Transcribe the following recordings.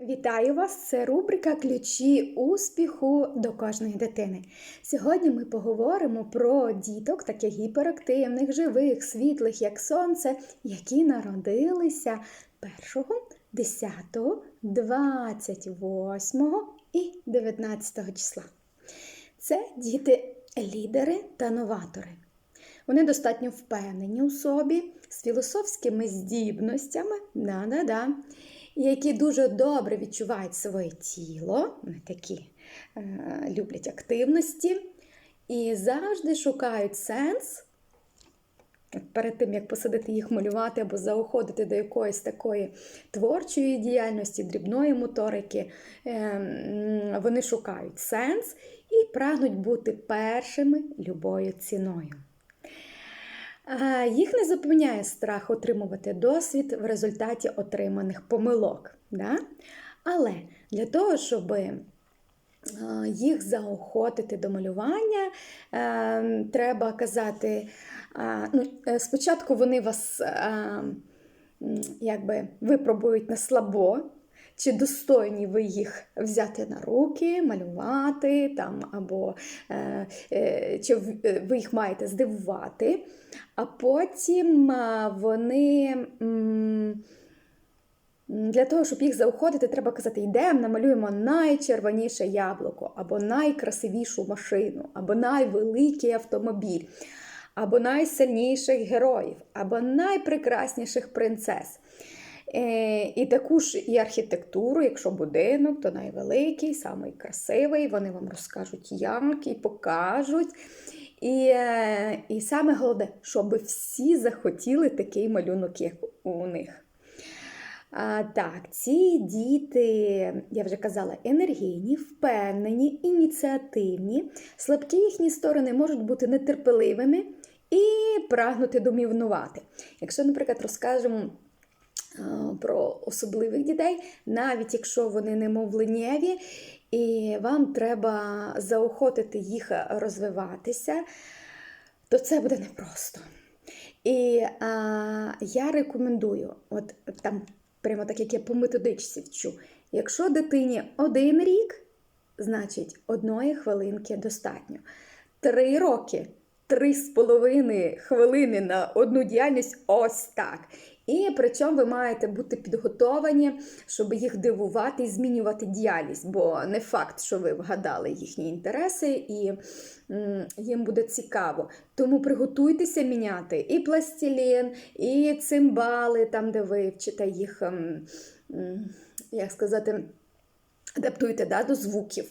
Вітаю вас! Це рубрика Ключі успіху до кожної дитини. Сьогодні ми поговоримо про діток, таких гіперактивних, живих, світлих, як сонце, які народилися 1, 10, 28 і 19 числа. Це діти-лідери та новатори. Вони достатньо впевнені у собі, з філософськими здібностями, да-да-да, які дуже добре відчувають своє тіло, вони такі е, люблять активності і завжди шукають сенс. Перед тим, як посадити їх малювати або заохотити до якоїсь такої творчої діяльності, дрібної моторики, е, вони шукають сенс і прагнуть бути першими любою ціною. Їх не зупиняє страх отримувати досвід в результаті отриманих помилок. Да? Але для того, щоб їх заохотити до малювання, треба казати, ну, спочатку вони вас якби випробують на слабо. Чи достойні ви їх взяти на руки, малювати, там, або е, е, чи ви їх маєте здивувати, а потім вони м, для того, щоб їх заохотити, треба казати, йдемо, намалюємо найчервоніше яблуко, або найкрасивішу машину, або найвеликий автомобіль, або найсильніших героїв, або найпрекрасніших принцес. І таку ж і архітектуру, якщо будинок, то найвеликий, самий красивий, вони вам розкажуть, як і покажуть. І і саме головне, щоб всі захотіли такий малюнок, як у них. А, Так, ці діти, я вже казала, енергійні, впевнені, ініціативні, слабкі їхні сторони можуть бути нетерпеливими і прагнути домівнувати. Якщо, наприклад, розкажемо. Про особливих дітей, навіть якщо вони немовленєві, і вам треба заохотити їх розвиватися, то це буде непросто. І а, я рекомендую, от там, прямо так як я по методичці вчу, якщо дитині один рік, значить одної хвилинки достатньо. Три роки. Три з половиною хвилини на одну діяльність ось так. І при цьому ви маєте бути підготовані, щоб їх дивувати і змінювати діяльність, бо не факт, що ви вгадали їхні інтереси, і їм буде цікаво. Тому приготуйтеся міняти і пластилін, і цимбали, там, де ви вчите їх, як сказати, адаптуйте да, до звуків.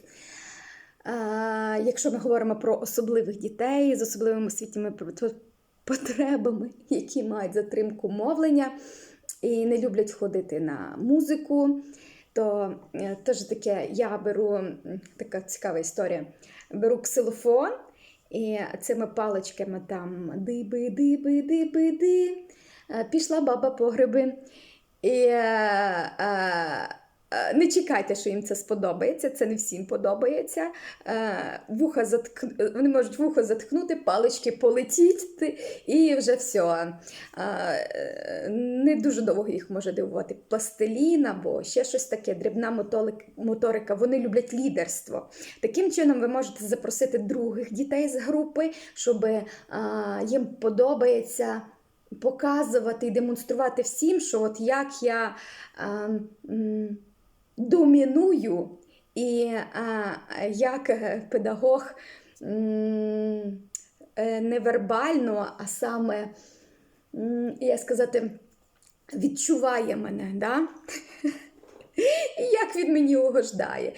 Якщо ми говоримо про особливих дітей з особливими освітніми потребами, які мають затримку мовлення і не люблять ходити на музику, то е, теж таке я беру така цікава історія. Беру ксилофон і цими паличками там диби-диби-диби-ди. Е, пішла баба по гриби. І е, Е, не чекайте, що їм це сподобається, це не всім подобається. Е, вуха затк... Вони можуть вухо заткнути, палички полетіти, і вже все. Не дуже довго їх може дивувати. Пластилін або ще щось таке, дрібна моторика. Вони люблять лідерство. Таким чином, ви можете запросити других дітей з групи, щоб їм подобається. Показувати і демонструвати всім, що от як я а, доміную, і а, як педагог невербально, не вербально, а саме, як сказати, відчуває мене. Да? І як він мені угождає.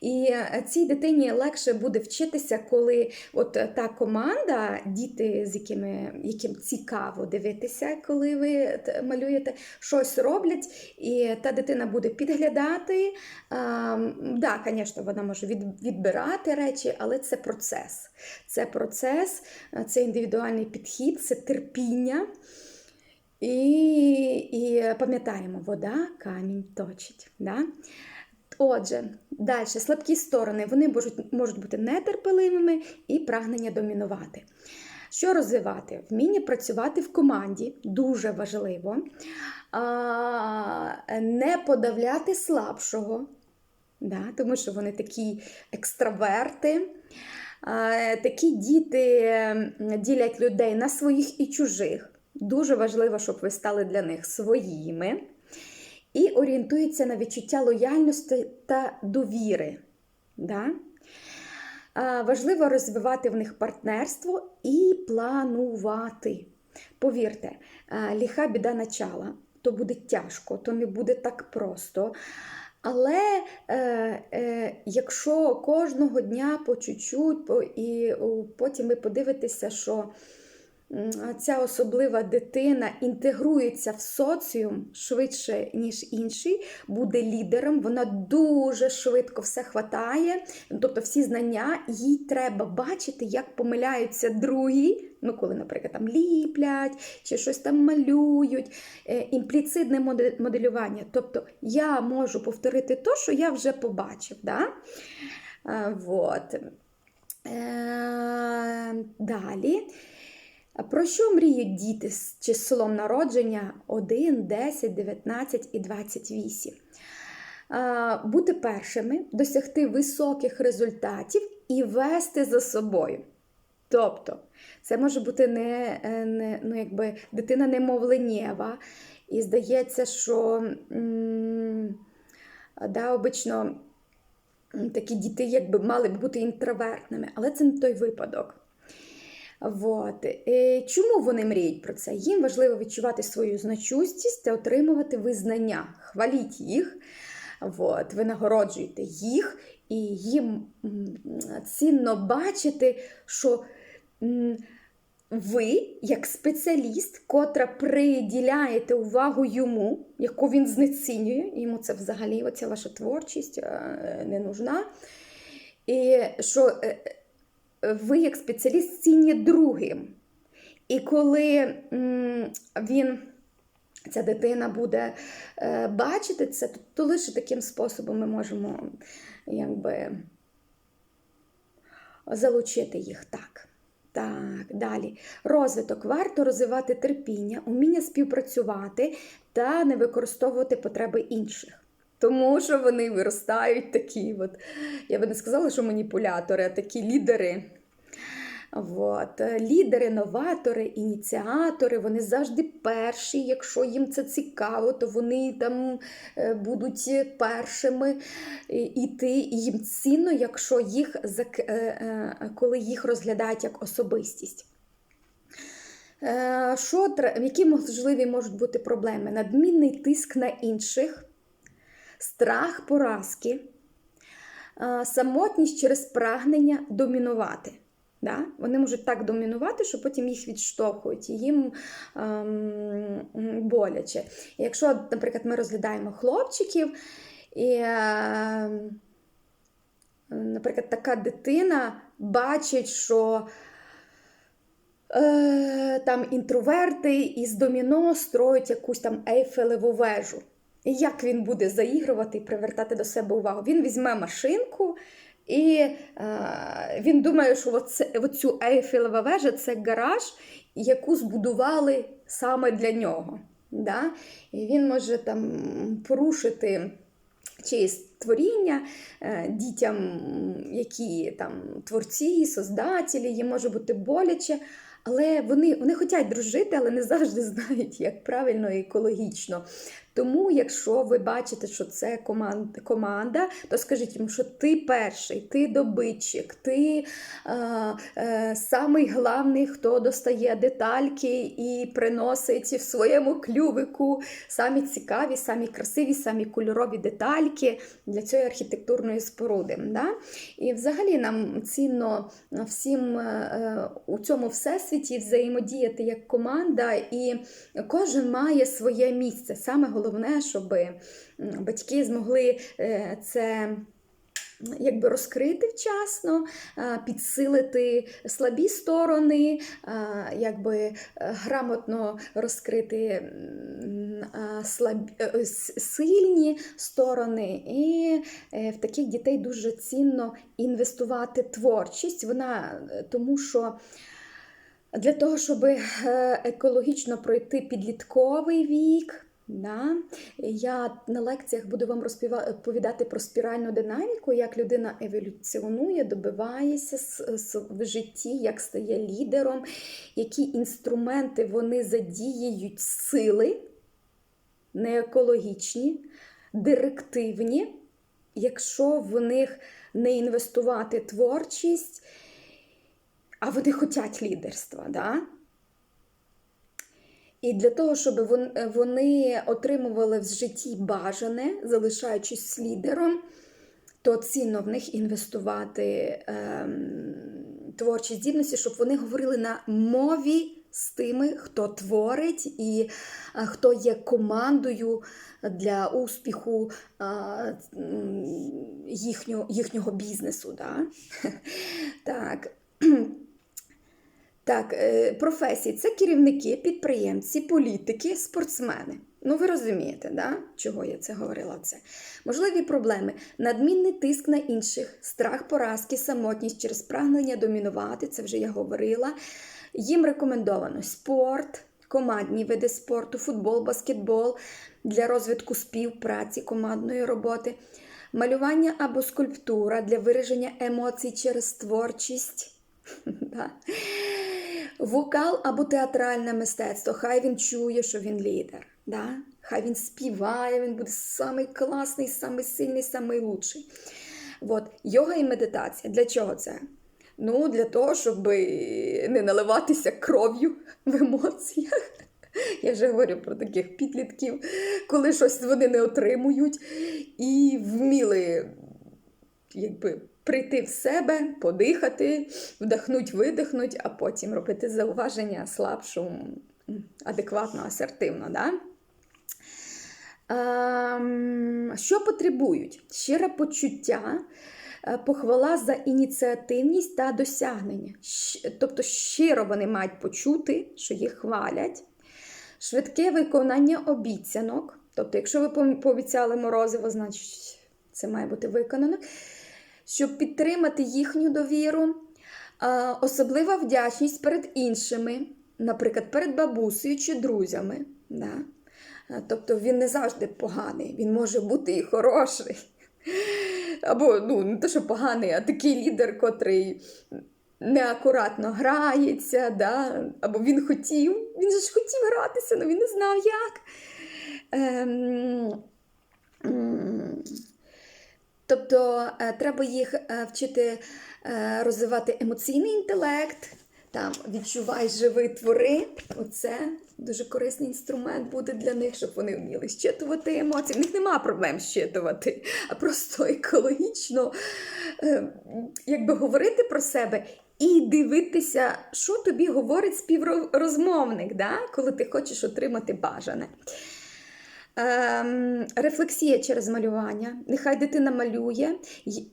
І е, цій дитині легше буде вчитися, коли от та команда, діти, з якими яким цікаво дивитися, коли ви малюєте, щось роблять, і та дитина буде підглядати. Так, да, звісно, вона може відбирати речі, але це процес. Це процес, це індивідуальний підхід, це терпіння. І і пам'ятаємо, вода камінь точить. Да? Отже, далі слабкі сторони вони можуть можуть бути нетерпеливими і прагнення домінувати. Що розвивати? Вміння працювати в команді дуже важливо. А, Не подавляти слабшого, да, тому що вони такі екстраверти. Такі діти ділять людей на своїх і чужих. Дуже важливо, щоб ви стали для них своїми. І орієнтуються на відчуття лояльності та довіри. Да? Важливо розвивати в них партнерство і планувати. Повірте, ліха біда начала, то буде тяжко, то не буде так просто. Але е, е, якщо кожного дня по чуть-чуть, і потім ви подивитеся, що ця особлива дитина інтегрується в соціум швидше, ніж інший, буде лідером, вона дуже швидко все хватає, тобто всі знання, їй треба бачити, як помиляються другі. Ну, коли, наприклад, там ліплять чи щось там малюють, е, імпліцитне моделювання. Тобто я можу повторити те, що я вже побачив. Да? Е, Вот. Е, Далі. Про що мріють діти з числом народження 1, 10, 19 і 28? Бути першими, досягти високих результатів і вести за собою. Тобто, це може бути не, е, не ну, якби дитина немовленєва, і здається, що да, обично такі діти якби мали б бути інтровертними, але це не той випадок. Вот. Е, Чому вони мріють про це? Їм важливо відчувати свою значущість та отримувати визнання. Хваліть їх, вот. ви нагороджуєте їх, і їм цінно бачити, що ви, як спеціаліст, котра приділяєте увагу йому, яку він знецінює, йому це взагалі оця ваша творчість е, не нужна. І що е, ви, як спеціаліст, цінні другим. І коли він, ця дитина буде е, бачити це, то, лише таким способом ми можемо якби, залучити їх так. Так, далі. Розвиток. Варто розвивати терпіння, уміння співпрацювати та не використовувати потреби інших. Тому що вони виростають такі, от, я би не сказала, що маніпулятори, а такі лідери. От. Лідери, новатори, ініціатори, вони завжди перші. Якщо їм це цікаво, то вони там е, будуть першими іти. І їм цінно, якщо їх е, е, коли їх розглядають як особистість. Що, які можливі можуть бути проблеми? Надмінний тиск на інших, страх поразки, самотність через прагнення домінувати. Да? Вони можуть так домінувати, що потім їх відштовхують, і їм ем, боляче. І Якщо, наприклад, ми розглядаємо хлопчиків, і, е, наприклад, така дитина бачить, що е, там інтроверти із доміно строять якусь там ейфелеву вежу. І як він буде заігрувати і привертати до себе увагу? Він візьме машинку. І е, він думає, що оце, оцю Ейфелева вежа це гараж, яку збудували саме для нього. Да? І він може там порушити чиєсь творіння е, дітям, які там творці, создателі, їм може бути боляче. Але вони, вони хочуть дружити, але не завжди знають, як правильно і екологічно. Тому, якщо ви бачите, що це команд, команда, то скажіть йому, що ти перший, ти добитчик, ти е, е, самий главний, хто достає детальки і приносить в своєму клювику самі цікаві, самі красиві, самі кольорові детальки для цієї архітектурної споруди. Да? І взагалі нам цінно всім е, у цьому всесвіті взаємодіяти як команда, і кожен має своє місце. Саме головне, щоб батьки змогли е, це. Якби розкрити вчасно, е, підсилити слабі сторони, е, якби грамотно розкрити слаб- сильні сторони. І в таких дітей дуже цінно інвестувати творчість. Вона тому що Для того, щоб екологічно пройти підлітковий вік, да, я на лекціях буду вам розповідати про спіральну динаміку, як людина еволюціонує, добивається в житті, як стає лідером, які інструменти вони задіюють сили, не екологічні, директивні, якщо в них не інвестувати творчість, а вони хочуть лідерства. Да? І для того, щоб вони отримували в житті бажане, залишаючись лідером, то цінно в них інвестувати ем, творчі здібності, щоб вони говорили на мові з тими, хто творить і е, хто є командою для успіху е, їхнього бізнесу. Да? Так. Так, е, професії це керівники, підприємці, політики, спортсмени. Ну, ви розумієте, да? чого я це говорила? Це можливі проблеми: надмінний тиск на інших, страх поразки, самотність через прагнення домінувати. Це вже я говорила. Їм рекомендовано спорт, командні види спорту, футбол, баскетбол для розвитку співпраці, командної роботи, малювання або скульптура для вираження емоцій через творчість. Вокал або театральне мистецтво. Хай він чує, що він лідер. Да? Хай він співає, він буде самий класний, самий сильний, самий лучший. От. Йога і медитація. Для чого це? Ну, для того, щоб не наливатися кров'ю в емоціях. Я вже говорю про таких підлітків, коли щось вони не отримують, і вміли якби, прийти в себе, подихати, вдихнуть, видихнуть, а потім робити зауваження слабшу, адекватно, асертивно. Да? Ем, що потребують? Щире почуття, е, похвала за ініціативність та досягнення. Тобто щиро вони мають почути, що їх хвалять. Швидке виконання обіцянок. Тобто, якщо ви пообіцяли морозиво, значить це має бути виконано. Щоб підтримати їхню довіру, особлива вдячність перед іншими, наприклад, перед бабусею чи друзями. Да? Тобто він не завжди поганий, він може бути і хороший. Або ну, не те, що поганий, а такий лідер, котрий неакуратно грається, да? або він хотів, він же ж хотів гратися, але він не знав як. Ем, Тобто е, треба їх е, вчити е, розвивати емоційний інтелект, там відчувай, живи, твори. Оце дуже корисний інструмент буде для них, щоб вони вміли щитувати емоції. В них нема проблем щитувати, а просто екологічно якби говорити про себе. І дивитися, що тобі говорить співрозмовник, да? коли ти хочеш отримати бажане. Ем, рефлексія через малювання. Нехай дитина малює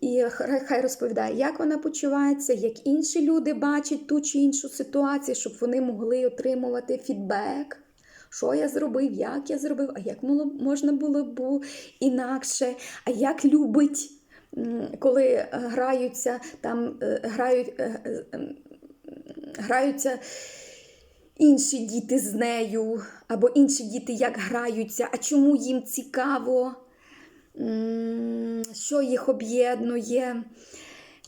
і хай розповідає, як вона почувається, як інші люди бачать ту чи іншу ситуацію, щоб вони могли отримувати фідбек. Що я зробив, як я зробив, а як можна було б інакше, а як любить, коли е, граються там, е, грають, е, граються інші діти з нею, або інші діти як граються, а чому їм цікаво, що їх об'єднує.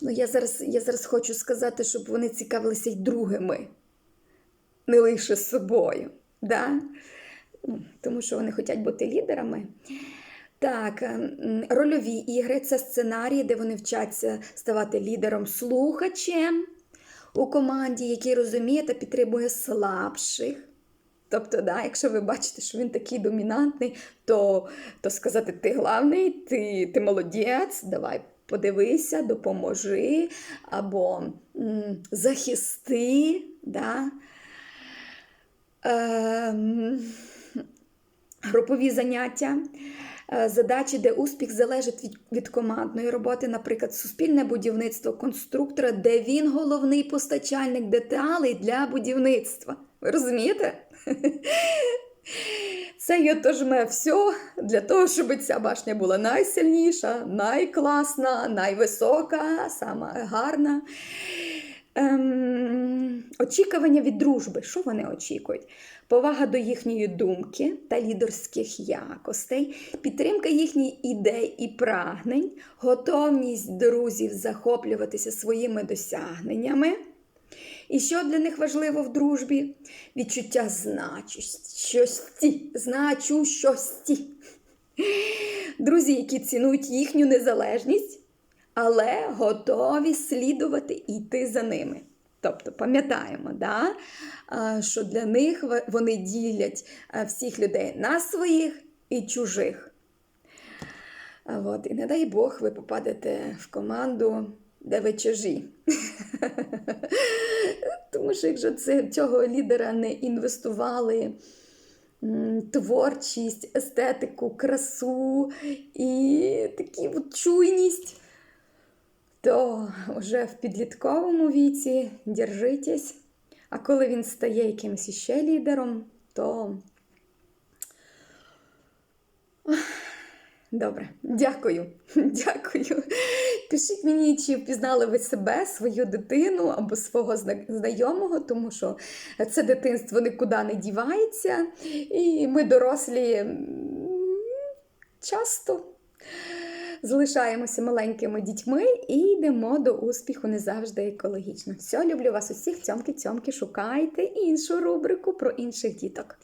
Ну, я зараз, я зараз хочу сказати, щоб вони цікавилися й другими, не лише собою. Да? Тому що вони хочуть бути лідерами. Так, ем, рольові ігри це сценарії, де вони вчаться ставати лідером слухачем у команді, який розуміє та підтримує слабших. Тобто, да, якщо ви бачите, що він такий домінантний, то, то сказати, ти главний, ти, ти молодець, давай подивися, допоможи або м, захисти. Да? Ем, групові заняття. Е, Задачі, де успіх залежить від, від командної роботи, наприклад, суспільне будівництво конструктора, де він головний постачальник деталей для будівництва. Ви розумієте? Це є тож ми все для того, щоб ця башня була найсильніша, найкласна, найвисока, сама гарна. Ем... очікування від дружби. Що вони очікують? Повага до їхньої думки та лідерських якостей, підтримка їхніх ідей і прагнень, готовність друзів захоплюватися своїми досягненнями. І що для них важливо в дружбі? Відчуття значущості, значущості. Друзі, які цінують їхню незалежність, але готові слідувати і йти за ними. Тобто пам'ятаємо, да? що для них вони ділять всіх людей на своїх і чужих. От, і не дай Бог, ви попадете в команду, де ви чужі. Тому що якщо це, цього лідера не інвестували творчість, естетику, красу і такі чуйність, то вже в підлітковому віці держитесь. А коли він стає якимось іще лідером, то Добре, дякую. Дякую. Пишіть мені, чи впізнали ви себе, свою дитину або свого знайомого, тому що це дитинство нікуди не дівається, і ми дорослі часто залишаємося маленькими дітьми і йдемо до успіху не завжди екологічно. Все, люблю вас усіх, цьомки-цьомки, шукайте іншу рубрику про інших діток.